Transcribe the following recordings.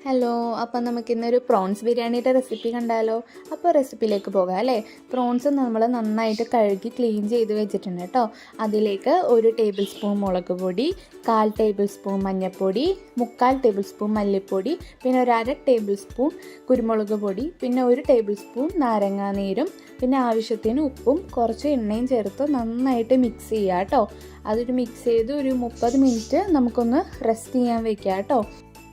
Hello അപ്പം നമുക്ക് ഇന്നൊരു പ്രോൺസ് ബിരിയാണിയുടെ റെസിപ്പി കണ്ടാലോ? അപ്പോൾ റെസിപ്പിയിലേക്ക് പോകാം അല്ലേ? പ്രോൺസ് നമ്മൾ നന്നായിട്ട് കഴുകി ക്ലീൻ ചെയ്ത് വെച്ചിട്ടുണ്ട് കേട്ടോ അതിലേക്ക് ഒരു ടേബിൾ സ്പൂൺ മുളക് പൊടി കാൽ ടേബിൾ സ്പൂൺ മഞ്ഞൾപ്പൊടി മുക്കാൽ ടേബിൾ സ്പൂൺ മല്ലിപ്പൊടി പിന്നെ ഒരു അര ടേബിൾ സ്പൂൺ കുരുമുളക് പൊടി പിന്നെ ഒരു ടേബിൾ സ്പൂൺ നാരങ്ങാനീരും പിന്നെ ആവശ്യത്തിന് ഉപ്പും കുറച്ച് എണ്ണയും ചേർത്ത് നന്നായിട്ട് മിക്സ് ചെയ്യുക കേട്ടോ അതൊരു മിക്സ് ചെയ്ത് ഒരു മുപ്പത് മിനിറ്റ് നമുക്കൊന്ന് റെസ്റ്റ് ചെയ്യാൻ വെക്കാം കേട്ടോ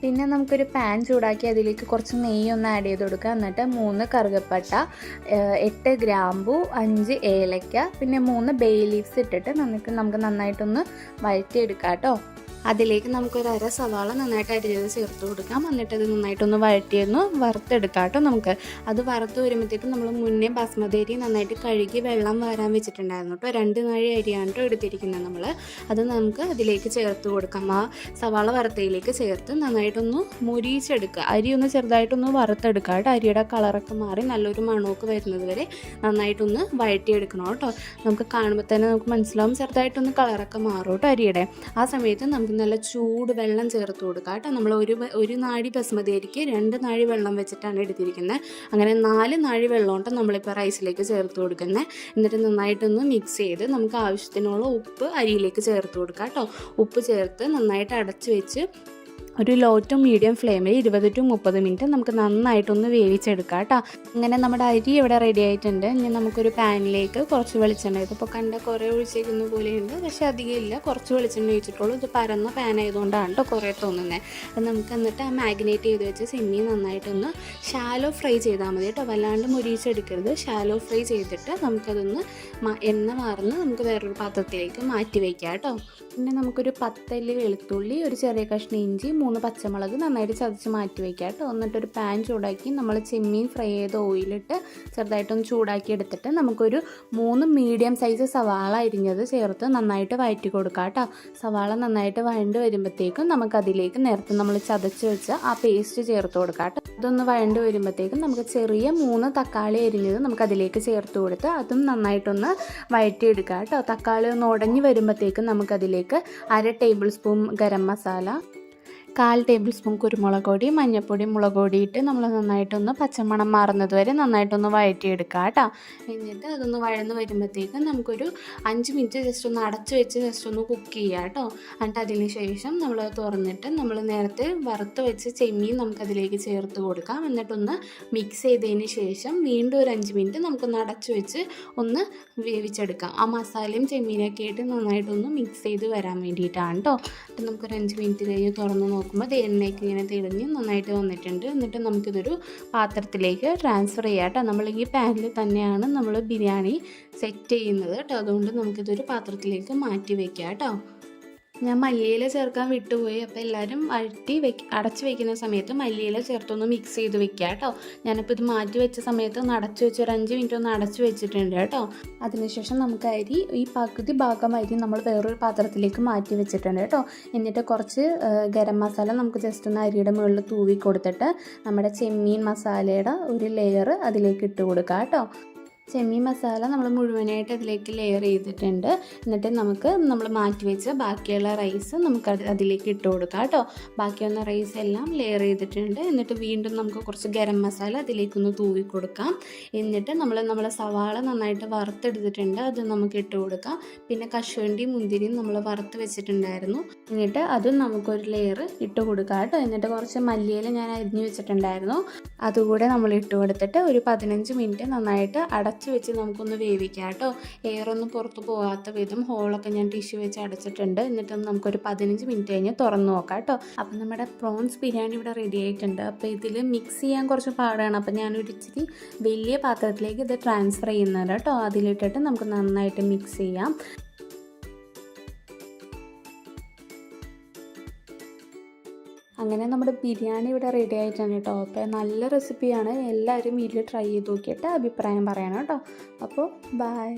പിന്നെ നമുക്കൊരു പാൻ ചൂടാക്കി അതിലേക്ക് കുറച്ച് നെയ്യ് ഒന്ന് ആഡ് ചെയ്ത് കൊടുക്കുക. എന്നിട്ട് മൂന്ന് കറുകപ്പട്ട എട്ട് ഗ്രാമ്പു അഞ്ച് ഏലക്ക പിന്നെ മൂന്ന് ബേ ലീവ്സ് ഇട്ടിട്ട് നമുക്ക് നമുക്ക് നന്നായിട്ടൊന്ന് വഴറ്റിയെടുക്കാം കേട്ടോ. അതിലേക്ക് നമുക്കൊരു അര സവാള നന്നായിട്ട് അരിഞ്ഞത് ചേർത്ത് കൊടുക്കാം. എന്നിട്ട് അത് നന്നായിട്ടൊന്ന് വഴറ്റിയൊന്ന് വറുത്തെടുക്കാം കേട്ടോ നമുക്ക്. അത് വറുത്ത് വരുമ്പോഴത്തേക്കും നമ്മൾ മുന്നേ ബസ്മതി അരി നന്നായിട്ട് കഴുകി വെള്ളം വരാൻ വെച്ചിട്ടുണ്ടായിരുന്നു കേട്ടോ. രണ്ട് നാഴി അരിയാണ് കേട്ടോ എടുത്തിരിക്കുന്നത് നമ്മൾ. അത് നമുക്ക് അതിലേക്ക് ചേർത്ത് കൊടുക്കാം. ആ സവാള വറുത്തയിലേക്ക് ചേർത്ത് നന്നായിട്ടൊന്ന് മുരിച്ചെടുക്കുക അരി ഒന്ന് ചെറുതായിട്ടൊന്ന് വറുത്തെടുക്കുക കേട്ടോ. അരിയുടെ കളറൊക്കെ മാറി നല്ലൊരു മണമൊക്കെ വരുന്നത് വരെ നന്നായിട്ടൊന്ന് വഴറ്റിയെടുക്കണം കേട്ടോ. നമുക്ക് കാണുമ്പോൾ തന്നെ നമുക്ക് മനസ്സിലാവും ചെറുതായിട്ടൊന്ന് കളറൊക്കെ മാറും കേട്ടോ അരിയുടെ. ആ സമയത്ത് നമുക്ക് നല്ല ചൂട് വെള്ളം ചേർത്ത് കൊടുക്കുക കേട്ടോ. നമ്മൾ ഒരു ഒരു നാഴി ബസ്മതി അരിക്ക് രണ്ട് നാഴി വെള്ളം വെച്ചിട്ടാണ് എടുത്തിരിക്കുന്നത്. അങ്ങനെ നാല് നാഴി വെള്ളം കൊണ്ട് നമ്മളിപ്പോൾ റൈസിലേക്ക് ചേർത്ത് കൊടുക്കുന്നത്. എന്നിട്ട് നന്നായിട്ടൊന്ന് മിക്സ് ചെയ്ത് നമുക്ക് ആവശ്യത്തിനുള്ള ഉപ്പ് അരിയിലേക്ക് ചേർത്ത് കൊടുക്കുക കേട്ടോ. ഉപ്പ് ചേർത്ത് നന്നായിട്ട് അടച്ച് വെച്ച് ഒരു ലോ ടു മീഡിയം ഫ്ലെയിമിൽ ഇരുപത് ടു മുപ്പത് മിനിറ്റ് നമുക്ക് നന്നായിട്ടൊന്ന് വേവിച്ചെടുക്കാം കേട്ടോ അങ്ങനെ നമ്മുടെ അരി ഇവിടെ റെഡി ആയിട്ടുണ്ട്. ഇനി നമുക്കൊരു പാനിലേക്ക് കുറച്ച് വെളിച്ചെണ്ണ ഇതിപ്പോൾ കണ്ട കുറേ ഒഴിച്ചേക്കുന്ന പോലെയുണ്ട് പക്ഷെ അധികം ഇല്ല. കുറച്ച് വെളിച്ചെണ്ണ ഒഴിച്ചിട്ടുള്ളൂ. ഇത് പരന്ന പാൻ ആയതുകൊണ്ടാണ് കേട്ടോ കുറേ തോന്നുന്നത് അത് നമുക്ക് എന്നിട്ട് ആ മാഗ്നേറ്റ് ചെയ്ത് വെച്ച് സെമ്മി നന്നായിട്ടൊന്ന് ഷാലോ ഫ്രൈ ചെയ്താൽ മതി കേട്ടോ വല്ലാണ്ട് മുരിച്ചെടുക്കരുത് ഷാലോ ഫ്രൈ ചെയ്തിട്ട് നമുക്കതൊന്ന് എണ്ണ മാറുന്ന നമുക്ക് വേറൊരു പാത്രത്തിലേക്ക് മാറ്റി വയ്ക്കാം കേട്ടോ പിന്നെ നമുക്കൊരു പത്തല്ലി വെളുത്തുള്ളി ഒരു ചെറിയ കഷ്ണം ഇഞ്ചി മൂന്ന് പച്ചമുളക് നന്നായിട്ട് ചതച്ച് മാറ്റി വയ്ക്കുക കേട്ടോ. എന്നിട്ടൊരു പാൻ ചൂടാക്കി നമ്മൾ ചെമ്മീൻ ഫ്രൈ ചെയ്ത ഓയിലിട്ട് ചെറുതായിട്ടൊന്ന് ചൂടാക്കി എടുത്തിട്ട് നമുക്കൊരു മൂന്ന് മീഡിയം സൈസ് സവാള അരിഞ്ഞത് ചേർത്ത് നന്നായിട്ട് വഴറ്റി കൊടുക്കുക കേട്ടോ. സവാള നന്നായിട്ട് വഴണ്ട് വരുമ്പോഴത്തേക്കും നമുക്കതിലേക്ക് നേരത്തെ നമ്മൾ ചതച്ച് വെച്ച് ആ പേസ്റ്റ് ചേർത്ത് കൊടുക്കാം കേട്ടോ. അതൊന്ന് വഴണ്ട് വരുമ്പോഴത്തേക്കും നമുക്ക് ചെറിയ മൂന്ന് തക്കാളി അരിഞ്ഞത് നമുക്കതിലേക്ക് ചേർത്ത് കൊടുത്ത് അതും നന്നായിട്ടൊന്ന് വഴറ്റിയെടുക്കുക കേട്ടോ. തക്കാളി ഒന്ന് ഉടഞ്ഞു വരുമ്പോഴത്തേക്കും നമുക്കതിലേക്ക് അര ടേബിൾ സ്പൂൺ ഗരം മസാല കാൽ ടേബിൾ സ്പൂൺ കുരുമുളക് പൊടി മഞ്ഞൾപ്പൊടി മുളക് പൊടി ഇട്ട് നമ്മൾ നന്നായിട്ടൊന്ന് പച്ചമണം മാറുന്നത് വരെ നന്നായിട്ടൊന്ന് വഴറ്റിയെടുക്കുക കേട്ടോ. എന്നിട്ട് അതൊന്ന് വഴന്ന് വരുമ്പോഴത്തേക്കും നമുക്കൊരു അഞ്ച് മിനിറ്റ് ജസ്റ്റ് ഒന്ന് അടച്ചു വെച്ച് ജസ്റ്റ് ഒന്ന് കുക്ക് ചെയ്യുക കേട്ടോ. എന്നിട്ട് അതിന് ശേഷം നമ്മൾ തുറന്നിട്ട് നമ്മൾ നേരത്തെ വറുത്ത് വെച്ച് ചെമ്മീൻ നമുക്കതിലേക്ക് ചേർത്ത് കൊടുക്കാം. എന്നിട്ടൊന്ന് മിക്സ് ചെയ്തതിന് ശേഷം വീണ്ടും ഒരു അഞ്ച് മിനിറ്റ് നമുക്കൊന്ന് അടച്ചു വെച്ച് ഒന്ന് വേവിച്ചെടുക്കാം. ആ മസാലയും ചെമ്മീനൊക്കെ ആയിട്ട് നന്നായിട്ടൊന്ന് മിക്സ് ചെയ്ത് വരാൻ വേണ്ടിയിട്ടാണ് കേട്ടോ. അപ്പം നമുക്കൊരു അഞ്ച് മിനിറ്റ് കഴിഞ്ഞ് തുറന്ന് നോക്കുമ്പോൾ തേനിലേക്ക് ഇങ്ങനെ തെളിഞ്ഞ് നന്നായിട്ട് വന്നിട്ടുണ്ട്. എന്നിട്ട് നമുക്കിതൊരു പാത്രത്തിലേക്ക് ട്രാൻസ്ഫർ ചെയ്യാം കേട്ടോ നമ്മൾ ഈ പാനിൽ തന്നെയാണ് നമ്മൾ ബിരിയാണി സെറ്റ് ചെയ്യുന്നത് കേട്ടോ. അതുകൊണ്ട് നമുക്കിതൊരു പാത്രത്തിലേക്ക് മാറ്റി വയ്ക്കാം കേട്ടോ ഞാൻ മല്ലിയില ചേർക്കാൻ വിട്ടുപോയി. അപ്പോൾ എല്ലാവരും അഴറ്റി വെക്ക് അടച്ച് വെക്കുന്ന സമയത്ത് മല്ലിയില ചേർത്തൊന്ന് മിക്സ് ചെയ്ത് വെക്കുക കേട്ടോ. ഞാനിപ്പോൾ ഇത് മാറ്റി വെച്ച സമയത്ത് ഒന്ന് അടച്ച് വെച്ച് ഒരു അഞ്ച് മിനിറ്റ് ഒന്ന് അടച്ചു വെച്ചിട്ടുണ്ട് കേട്ടോ. അതിനുശേഷം നമുക്ക് അരി ഈ പകുതി ഭാഗം അരി നമ്മൾ വേറൊരു പാത്രത്തിലേക്ക് മാറ്റി വെച്ചിട്ടുണ്ട് കേട്ടോ. എന്നിട്ട് കുറച്ച് ഗരം മസാല നമുക്ക് ജസ്റ്റ് ഒന്ന് അരിയുടെ മുകളിൽ തൂവി കൊടുത്തിട്ട് നമ്മുടെ ചെമ്മീൻ മസാലയുടെ ഒരു ലെയർ അതിലേക്ക് ഇട്ട് കൊടുക്കുക കേട്ടോ. ചെമ്മീൻ മസാല നമ്മൾ മുഴുവനായിട്ട് അതിലേക്ക് ലെയർ ചെയ്തിട്ടുണ്ട്. എന്നിട്ട് നമുക്ക് നമ്മൾ മാറ്റി വെച്ച ബാക്കിയുള്ള റൈസ് നമുക്ക് അത് അതിലേക്ക് ഇട്ട് കൊടുക്കാം കേട്ടോ. ബാക്കി വന്ന റൈസ് എല്ലാം ലെയർ ചെയ്തിട്ടുണ്ട്. എന്നിട്ട് വീണ്ടും നമുക്ക് കുറച്ച് ഗരം മസാല അതിലേക്കൊന്ന് തൂവി കൊടുക്കാം. എന്നിട്ട് നമ്മൾ നമ്മളെ സവാള നന്നായിട്ട് വറുത്തെടുത്തിട്ടുണ്ട്. അത് നമുക്ക് ഇട്ട് കൊടുക്കാം. പിന്നെ കശുവണ്ടി മുന്തിരിയും നമ്മൾ വറുത്ത് വെച്ചിട്ടുണ്ടായിരുന്നു. എന്നിട്ട് അതും നമുക്കൊരു ലെയർ ഇട്ട് കൊടുക്കാം കേട്ടോ. എന്നിട്ട് കുറച്ച് മല്ലിയില ഞാൻ അരിഞ്ഞു വെച്ചിട്ടുണ്ടായിരുന്നു. അതുകൂടെ നമ്മൾ ഇട്ട് കൊടുത്തിട്ട് ഒരു പതിനഞ്ച് മിനിറ്റ് നന്നായിട്ട് അടച്ച് വെച്ച് നമുക്കൊന്ന് വേവിക്കാം കേട്ടോ. എയറൊന്നും പുറത്ത് പോകാത്ത വിധം ഹോളൊക്കെ ഞാൻ ടിഷ്യൂ വെച്ച് അടച്ചിട്ടുണ്ട്. എന്നിട്ടൊന്ന് നമുക്കൊരു പതിനഞ്ച് മിനിറ്റ് കഴിഞ്ഞ് തുറന്ന് നോക്കാം കേട്ടോ. അപ്പം നമ്മുടെ പ്രോൺസ് ബിരിയാണി ഇവിടെ റെഡി ആയിട്ടുണ്ട്. അപ്പോൾ ഇതിൽ മിക്സ് ചെയ്യാൻ കുറച്ച് പാടാണ്. അപ്പം ഞാനൊരു ഇച്ചിരി വലിയ പാത്രത്തിലേക്ക് ഇത് ട്രാൻസ്ഫർ ചെയ്യുന്നുണ്ട് കേട്ടോ. അതിലിട്ടിട്ട് നമുക്ക് നന്നായിട്ട് മിക്സ് ചെയ്യാം. അങ്ങനെ നമ്മുടെ ബിരിയാണി ഇവിടെ റെഡി ആയിട്ടാണ് കേട്ടോ. അപ്പോൾ നല്ല റെസിപ്പിയാണ് എല്ലാവരും വീട്ടിൽ ട്രൈ ചെയ്ത് നോക്കിയിട്ട് അഭിപ്രായം പറയണം കേട്ടോ. അപ്പോൾ ബൈ